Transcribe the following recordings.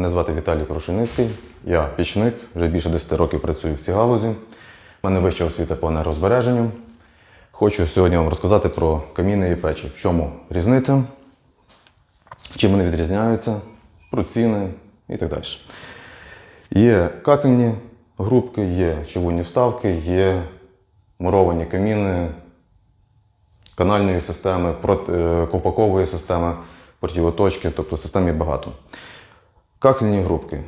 Мене звати Віталій Крушеницький. Я пічник, вже більше 10 років працюю в цій галузі. У мене вища освіта по енергозбереженню. Хочу сьогодні вам розказати про каміни і печі. В чому різниця, чим вони відрізняються, про ціни і так далі. Є какельні грубки, є чавунні вставки, є муровані каміни канальної системи, е, ковпакової системи, противоточки, тобто систем є багато. Кахельні грубки. Е,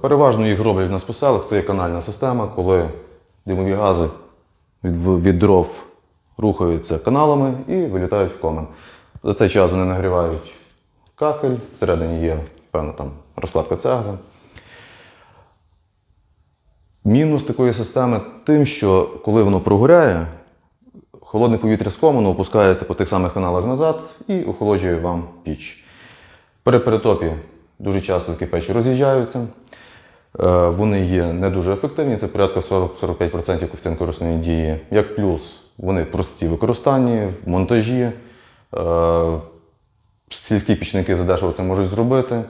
Переважно їх роблять по селах. Це є канальна система, коли димові гази від, від дров рухаються каналами і вилітають в комен. За цей час вони нагрівають кахель, всередині є певна там розкладка цегли. Мінус такої системи тим, що коли воно прогоряє, холодне повітря з комену опускається по тих самих каналах назад і охолоджує вам піч. При перетопі дуже часто такі печі роз'їжджаються. Е, Вони є не дуже ефективні, це порядка 40-45% коефіцієнт дії. Як плюс, вони прості в використанні, в монтажі. Е, Сільські пічники задешево це можуть зробити. Е,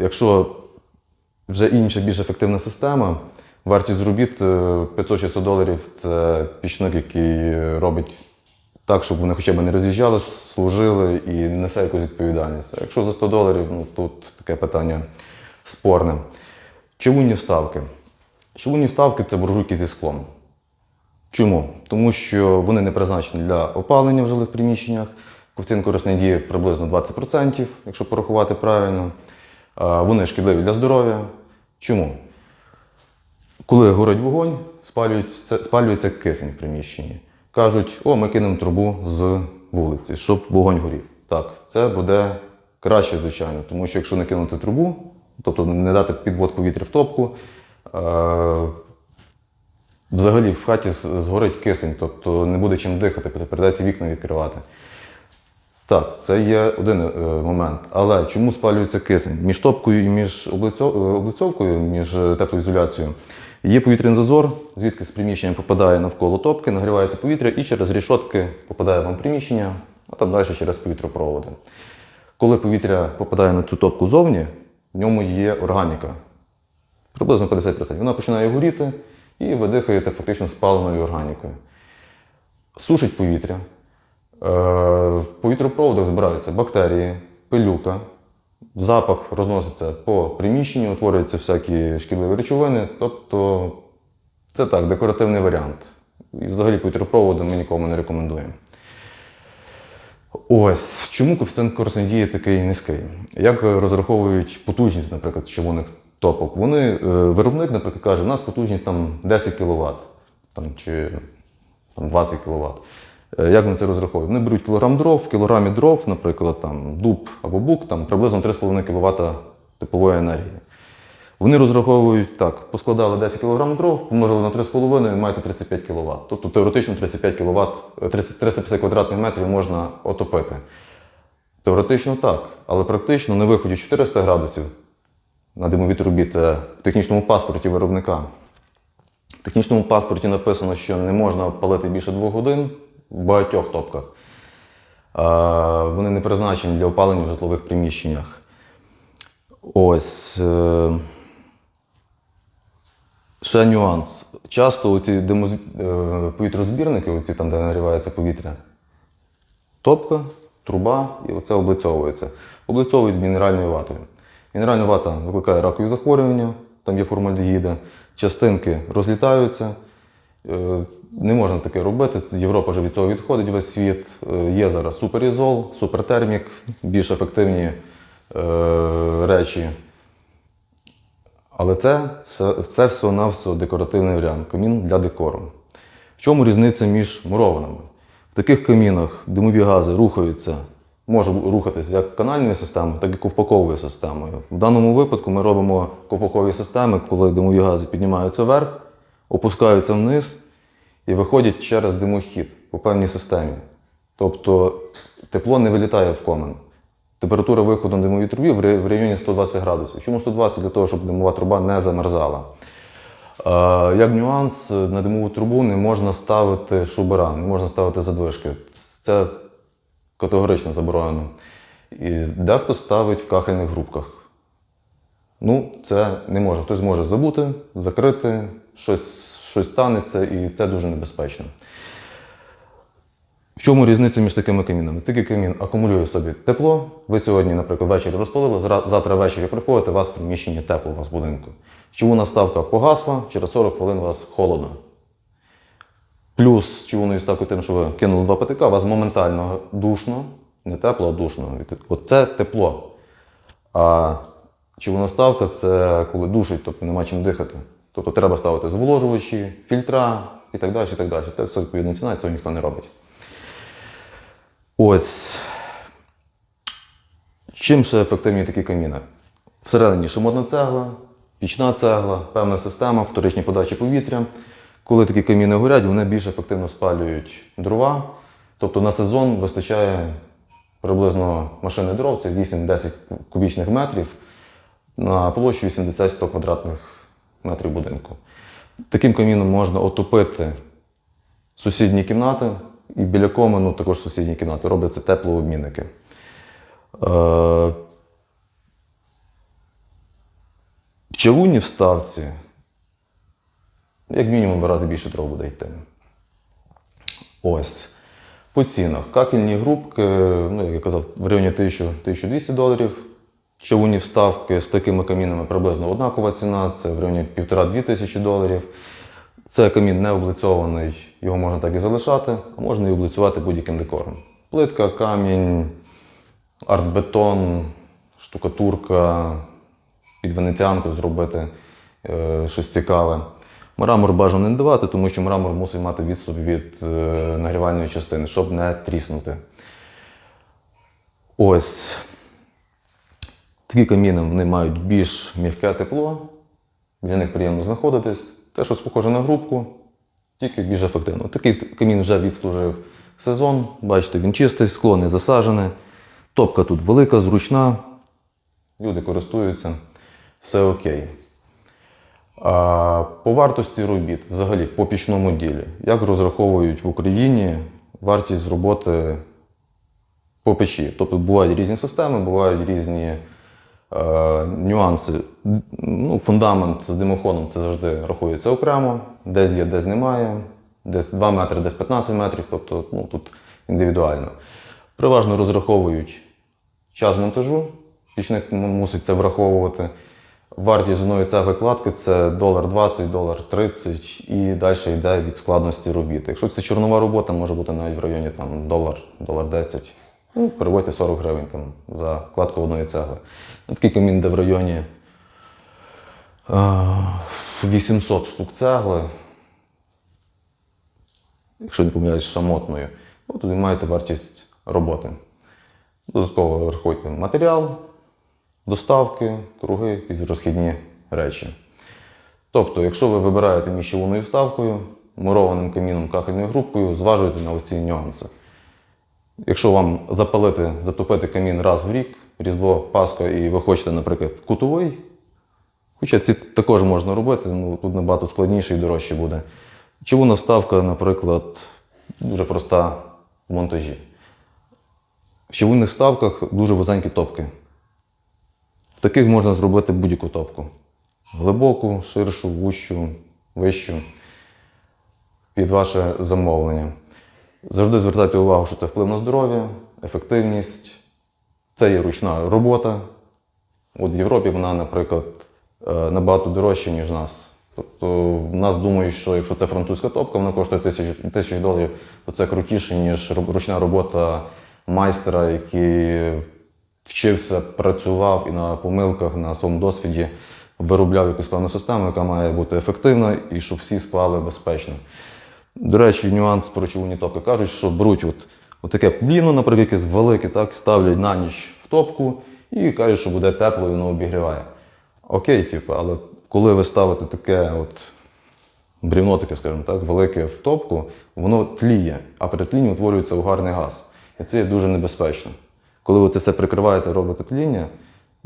Якщо вже інша, більш ефективна система, вартість робіт е, 500-600 доларів це пічник, який робить так, щоб вони хоча б не роз'їжджали, служили і несе якусь відповідальність. А якщо за 100 доларів, ну тут таке питання спорне. Чавунні вставки. Чавунні вставки це буржуйки зі склом. Чому? Тому що вони не призначені для опалення в жилих приміщеннях. Коефіцієнт корисної дії приблизно 20%, якщо порахувати правильно. Вони шкідливі для здоров'я. Чому? Коли горить вогонь, спалюється кисень в приміщенні. Кажуть, о, ми кинемо трубу з вулиці, щоб вогонь горів. Так, це буде краще, звичайно, тому що якщо не кинути трубу, тобто не дати підвод повітря в топку, е- взагалі в хаті згорить кисень, тобто не буде чим дихати, придеться вікна відкривати. Так, це є один е, момент. Але чому спалюється кисень? Між топкою і між е, облицьовкою, між е, теплоізоляцією, є повітряний зазор, звідки з приміщення попадає навколо топки, нагрівається повітря і через рішотки попадає вам приміщення, а там далі через повітропроводи. Коли повітря попадає на цю топку зовні, в ньому є органіка. Приблизно 50%. Вона починає горіти, і ви дихаєте фактично спаленою органікою. Сушить повітря. Е, В повітропроводах збираються бактерії, пилюка, запах розноситься по приміщенню, утворюються всякі шкідливі речовини. Тобто це так, декоративний варіант. І взагалі повітропроводи ми нікому не рекомендуємо. Ось чому коефіцієнт корисної дії такий низький? Як розраховують потужність, наприклад, червоних топок? Вони, е, виробник, наприклад, каже, у нас потужність там 10 кВт там, чи там, 20 кВт. Як вони це розраховують? Вони беруть кілограм дров, в кілограмі дров, наприклад, там, дуб або бук, там, приблизно 3,5 кВт теплової енергії. Вони розраховують так: поскладали 10 кг дров, помножили на 3,5 і маєте 35 кВт. Тобто теоретично 35 кВт, 350 квадратних метрів можна отопити. Теоретично так, але практично на виході 400 градусів на димовій трубі це в технічному паспорті виробника. В технічному паспорті написано, що не можна палити більше 2 годин в багатьох топках. Вони не призначені для опалення в житлових приміщеннях. Ось. е, Ще нюанс. Часто ці повітрозбірники, оці там, де нагрівається повітря, топка, труба і оце облицьовується. Облицьовують мінеральною ватою. Мінеральна вата викликає ракові захворювання, там є формальдегіди, частинки розлітаються. Е, Не можна таке робити. Європа вже від цього відходить весь світ. Е, Є зараз суперізол, супертермік, більш ефективні е, речі. Але це, це всього-навсього декоративний варіант камін для декору. В чому різниця між мурованими? В таких камінах димові гази рухаються, може рухатися як канальною системою, так і ковпаковою системою. В даному випадку ми робимо ковпакові системи, коли димові гази піднімаються вверх, опускаються вниз і виходять через димохід по певній системі. Тобто тепло не вилітає в комен. Температура виходу на димовій трубі в в районі 120 градусів. Чому 120? Для того, щоб димова труба не замерзала. Е, Як нюанс, на димову трубу не можна ставити шубера, не можна ставити задвижки. Це категорично заборонено. І дехто ставить в кахельних грубках. Ну, це не може. Хтось може забути, закрити, щось, щось станеться, і це дуже небезпечно. В чому різниця між такими камінами? Такий камін акумулює собі тепло. Ви сьогодні, наприклад, ввечері розпалили, завтра ввечері приходите, у вас в приміщенні тепло, у вас в будинку. Чому наставка погасла, через 40 хвилин у вас холодно. Плюс човною ставкою тим, що ви кинули два ПТК, у вас моментально душно, не тепло, а душно. Оце тепло. А човноставка це коли душить, тобто нема чим дихати. Тобто треба ставити зволожувачі, фільтра і так далі. і так далі. Це все відповідна ціна, і цього ніхто не робить. Ось. Чим ще ефективні такі каміни? Всередині шимотна цегла, пічна цегла, певна система, вторичні подачі повітря. Коли такі каміни горять, вони більш ефективно спалюють дрова. Тобто на сезон вистачає приблизно машини дров, це 8-10 кубічних метрів на площу 80-100 квадратних метрів будинку. Таким каміном можна отопити сусідні кімнати, і біля комену також сусідні кімнати. Робляться теплообмінники. Е, В чавунній вставці, як мінімум, в рази більше дров буде йти. Ось. По цінах. Какельні грубки, ну, як я казав, в районі 1000-1200 доларів. Чавунні вставки з такими камінами приблизно однакова ціна, це в районі 1,5-2 тисячі доларів. Це камін не облицьований, його можна так і залишати, а можна і облицювати будь-яким декором. Плитка, камінь, артбетон, штукатурка, під венеціанку зробити е, щось цікаве. Мрамор бажано не давати, тому що мрамор мусить мати відступ від е, нагрівальної частини, щоб не тріснути. Ось. Такі каміни вони мають більш м'яке тепло, для них приємно знаходитись. Те, що схоже на грубку, тільки більш ефективно. Такий камін вже відслужив сезон. Бачите, він чистий, скло не засажене. Топка тут велика, зручна. Люди користуються, все окей. А по вартості робіт, взагалі, по пічному ділі, як розраховують в Україні вартість роботи по печі. Тобто бувають різні системи, бувають різні нюанси. Ну, фундамент з димоходом це завжди рахується окремо, десь є, десь немає, десь 2 метри, десь 15 метрів, тобто ну, тут індивідуально. Переважно розраховують час монтажу, пічник мусить це враховувати. Вартість одної цегли кладки це долар 20, долар 30 і далі йде від складності робіт. Якщо це чорнова робота, може бути навіть в районі там, долар, долар 10. Ну, переводьте 40 гривень там, за кладку одної цегли. Ну, Такий камін, де в районі е, 800 штук цегли, якщо не помиляюсь, шамотною, ну, тоді маєте вартість роботи. Додатково рахуйте матеріал, доставки, круги, якісь розхідні речі. Тобто, якщо ви вибираєте між човунною вставкою, мурованим каміном, кахельною грубкою, зважуйте на оці нюанси. Якщо вам запалити, затопити камін раз в рік, Різдво, Пасха, і ви хочете, наприклад, кутовий, хоча ці також можна робити, ну тут набагато складніше і дорожче буде. Човунна вставка, наприклад, дуже проста в монтажі. В човунних вставках дуже вузенькі топки. В таких можна зробити будь-яку топку. Глибоку, ширшу, вущу, вищу. Під ваше замовлення. Завжди звертайте увагу, що це вплив на здоров'я, ефективність. Це є ручна робота. От в Європі вона, наприклад, е, набагато дорожча, ніж в нас. Тобто в нас думають, що якщо це французька топка, вона коштує тисячу, тисячу доларів, то це крутіше, ніж ручна робота майстра, який вчився, працював і на помилках, на своєму досвіді виробляв якусь певну систему, яка має бути ефективна і щоб всі спали безпечно. До речі, нюанс про човні топки. Кажуть, що беруть от, от таке пліно, наприклад, якесь велике, так, ставлять на ніч в топку і кажуть, що буде тепло і воно обігріває. Окей, типу, але коли ви ставите таке от брівно таке, скажімо так, велике в топку, воно тліє, а при тлінні утворюється угарний газ. І це є дуже небезпечно. Коли ви це все прикриваєте, робите тління,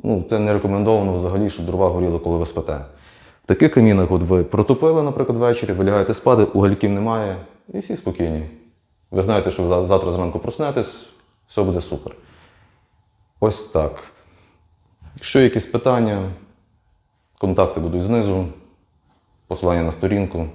ну, це не рекомендовано взагалі, щоб дрова горіли, коли ви спите. Таких камінах от ви протопили, наприклад, ввечері, ви лягаєте спати, угольків немає, і всі спокійні. Ви знаєте, що завтра зранку проснетесь, все буде супер. Ось так. Якщо є якісь питання, Контакти будуть знизу, посилання на сторінку.